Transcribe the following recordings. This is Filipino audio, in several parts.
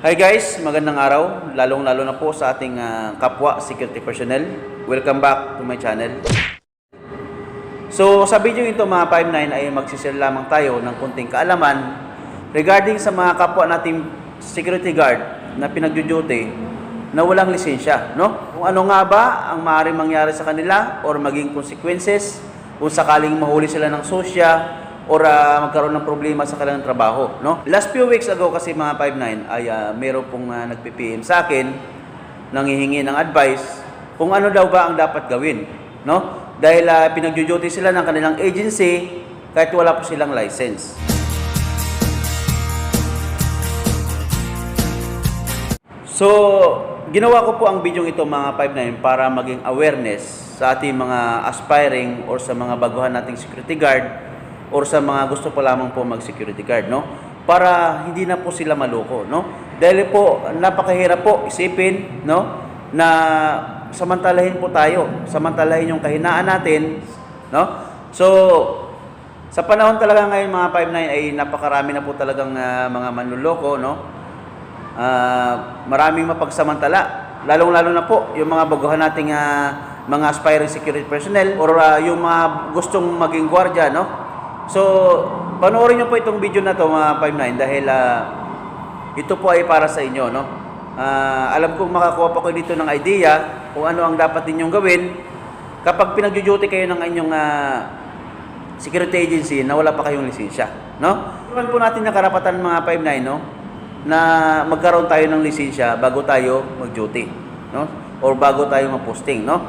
Hi guys, magandang araw, lalong-lalo na po sa ating ah, kapwa security personnel. Welcome back to my channel. So sa video ito mga 59 ay magsishare lamang tayo ng kunting kaalaman regarding sa mga kapwa nating security guard na pinagduduty na walang lisensya, no? Kung ano nga ba ang maaaring mangyari sa kanila or maging consequences kung sakaling mahuli sila ng sosya or ah, magkaroon ng problema sa kanilang trabaho, no? Last few weeks ago kasi mga 59 ay uh, meron pong uh, nagpi-PM sa akin nanghihingi ng advice kung ano daw ba ang dapat gawin, no? Dahil uh, pinagjo-duty sila ng kanilang agency kahit wala po silang license. So, ginawa ko po ang video ito mga 59 para maging awareness sa ating mga aspiring or sa mga baguhan nating security guard or sa mga gusto pa lamang po mag-security guard, no? Para hindi na po sila maloko, no? Dahil po, napakahirap po isipin, no? Na samantalahin po tayo, samantalahin yung kahinaan natin, no? So, sa panahon talaga ngayon mga 59 ay napakarami na po talagang ah, mga manluloko, no? Ah, maraming mapagsamantala. Lalong-lalo na po yung mga baguhan nating ah, mga aspiring security personnel or ah, yung mga gustong maging gwardiya, no? So, panoorin niyo po itong video na to mga 59 dahil ah, ito po ay para sa inyo, no? Ah, alam kong makakuha pa kayo dito ng idea kung ano ang dapat ninyong gawin kapag pinagjo-duty kayo ng inyong ah, security agency na wala pa kayong lisensya, no? Iwan po natin ng karapatan mga 59, no? Na magkaroon tayo ng lisensya bago tayo mag-duty, no? Or bago tayo ma-posting, no?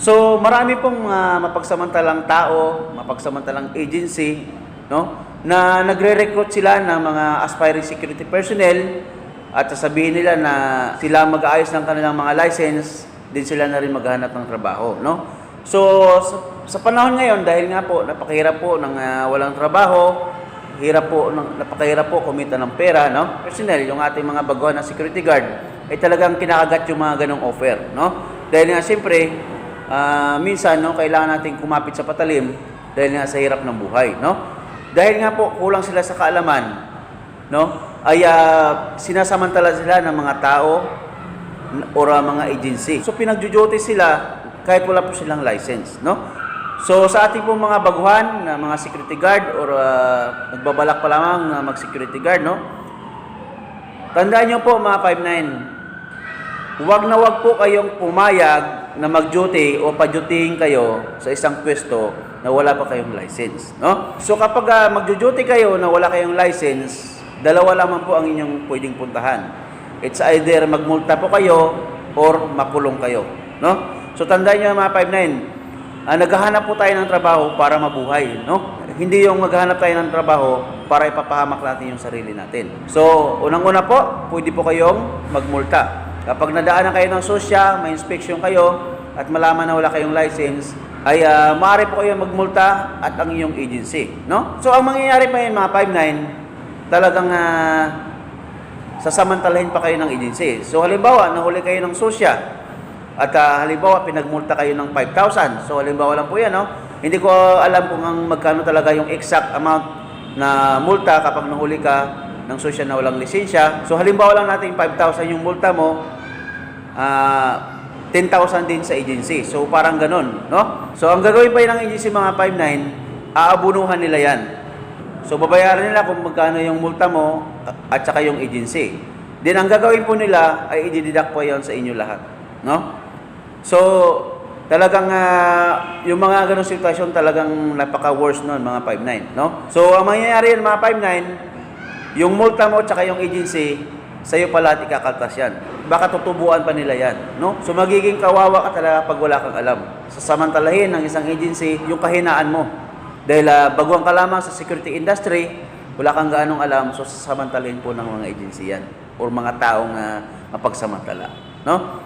So, marami pong ah, mapagsamantalang tao, mapagsamantalang agency, no? Na nagre-recruit sila ng mga aspiring security personnel at sasabihin nila na sila mag-aayos ng kanilang mga license, din sila na rin maghanap ng trabaho, no? So, sa, sa panahon ngayon, dahil nga po, napakahirap po ng ah, walang trabaho, hirap po, ng, napakahirap po kumita ng pera, no? Personnel, yung ating mga baguhan na security guard, ay talagang kinakagat yung mga ganong offer, no? Dahil nga, siyempre, ah, minsan, no, kailangan natin kumapit sa patalim dahil nga sa hirap ng buhay, no? Dahil nga po, kulang sila sa kaalaman, no? Ay ah, sinasamantala sila ng mga tao or ah, mga agency. So pinagjujote sila kahit wala po silang license, no? So sa ating pong mga baguhan na mga security guard or ah, nagbabalak pa lamang na mag-security guard, no? Tandaan niyo po mga 59, huwag na huwag po kayong pumayag na mag-duty o pa-dutying kayo sa isang pwesto na wala pa kayong license, no? So kapag uh, mag-duty kayo na wala kayong license, dalawa lamang po ang inyong pwedeng puntahan. It's either magmulta po kayo or makulong kayo, no? So tandaan niyo mga 59, ah, naghahanap po tayo ng trabaho para mabuhay, no? Hindi yung maghahanap tayo ng trabaho para ipapahamak natin yung sarili natin. So, unang-una po, pwede po kayong magmulta. Kapag nadaanan kayo ng sosya, may inspection kayo, at malaman na wala kayong license, ay uh, maaari po kayong magmulta at ang iyong agency, no? So, ang mangyayari pa yun, mga 5-9, talagang ah, sasamantalahin pa kayo ng agency. So, halimbawa, nahuli kayo ng sosya, at ah, halimbawa, pinagmulta kayo ng 5,000. So, halimbawa lang po yan, no? Hindi ko alam kung ang magkano talaga yung exact amount na multa kapag nahuli ka ng sosya na walang lisensya. So, halimbawa lang natin 5,000 yung multa mo, ah 10,000 din sa agency. So, parang ganun, no? So, ang gagawin pa yun ng agency mga 5,9, aabunuhan nila yan. So, babayaran nila kung magkano yung multa mo at saka yung agency. Then, ang gagawin po nila ay i-deduct po yon sa inyo lahat. No? So, talagang ah, yung mga ganong sitwasyon talagang napaka-worst noon, mga 5-9. No? So, ang mangyayari yan, mga 5-9, yung multa mo at saka yung agency, sa'yo pala at ikakaltas yan. Baka tutubuan pa nila yan. No? So, magiging kawawa ka talaga pag wala kang alam. Sasamantalahin ng isang agency yung kahinaan mo. Dahil uh, baguhan ka lamang sa security industry, wala kang gaanong alam, so sasamantalahin po ng mga agency yan or mga taong uh, mapagsamantala. No?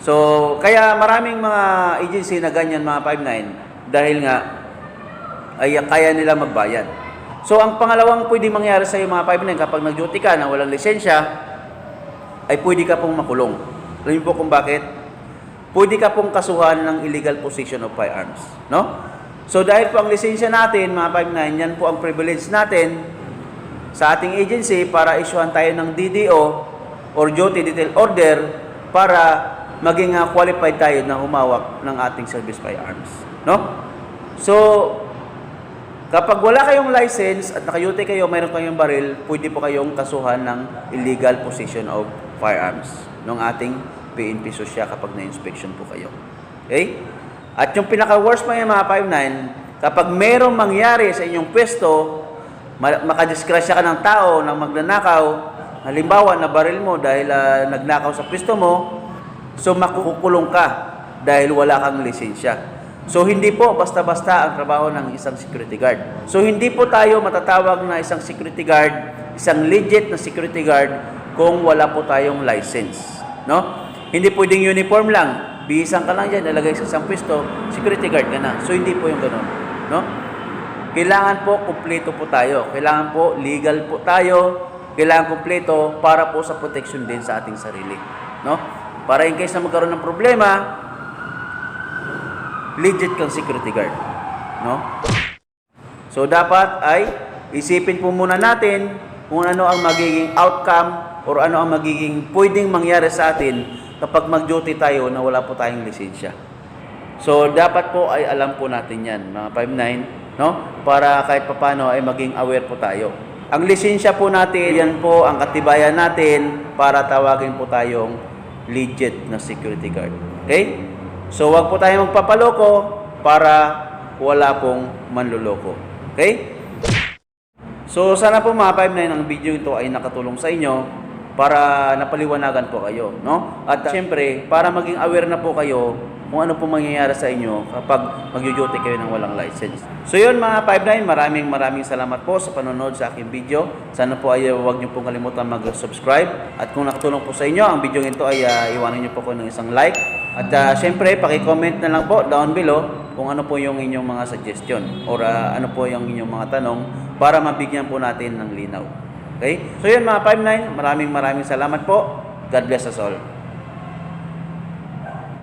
So, kaya maraming mga agency na ganyan mga 5-9 dahil nga ay kaya nila magbayad. So, ang pangalawang pwede mangyari sa iyo mga 5-9 kapag nag-duty ka na walang lisensya, ay pwede ka pong makulong. Alam niyo po kung bakit? Pwede ka pong kasuhan ng illegal possession of firearms. No? So dahil po ang lisensya natin, mga 5-9, yan po ang privilege natin sa ating agency para isyuhan tayo ng DDO or duty detail order para maging ah, qualified tayo na humawak ng ating service firearms. No? So, kapag wala kayong license at nakayute kayo, mayroon kayong baril, pwede po kayong kasuhan ng illegal possession of firearms ng ating PNP Sosya kapag na-inspection po kayo. Okay? At yung pinaka-worst pa yung mga 5-9, kapag merong mangyari sa inyong pwesto, ma- makadiskrasya ka ng tao na magnanakaw, halimbawa na baril mo dahil ah, nagnakaw sa pwesto mo, so makukulong ka dahil wala kang lisensya. So hindi po basta-basta ang trabaho ng isang security guard. So hindi po tayo matatawag na isang security guard, isang legit na security guard kung wala po tayong license, no? Hindi pwedeng uniform lang. Bihisan ka lang diyan, nalagay sa isang pwesto, security guard ka na. So hindi po yung ganoon, no? Kailangan po kumpleto po tayo. Kailangan po legal po tayo. Kailangan kumpleto para po sa protection din sa ating sarili, no? Para in case na magkaroon ng problema, legit kang security guard. No? So dapat ay isipin po muna natin kung ano ang magiging outcome or ano ang magiging pwedeng mangyari sa atin kapag mag-duty tayo na wala po tayong lisensya. So dapat po ay alam po natin 'yan, mga 59, no? Para kahit papano ay maging aware po tayo. Ang lisensya po natin, yan po ang katibayan natin para tawagin po tayong legit na security guard. Okay? So wag po tayong magpapaloko para wala pong manluloko. Okay? So sana po mga 59 ang video ito ay nakatulong sa inyo para napaliwanagan po kayo, no? At uh, siyempre, para maging aware na po kayo kung ano po mangyayari sa inyo kapag mag-duty kayo ng walang license. So yun mga 59, maraming maraming salamat po sa panonood sa aking video. Sana po ay uh, huwag niyo pong kalimutan mag-subscribe at kung nakatulong po sa inyo, ang video ito ay uh, iwanan niyo po ko ng isang like. At uh, siyempre, paki-comment na lang po down below kung ano po yung inyong mga suggestion or uh, ano po yung inyong mga tanong para mabigyan po natin ng linaw. Okay? So yun mga 59, maraming maraming salamat po. God bless us all.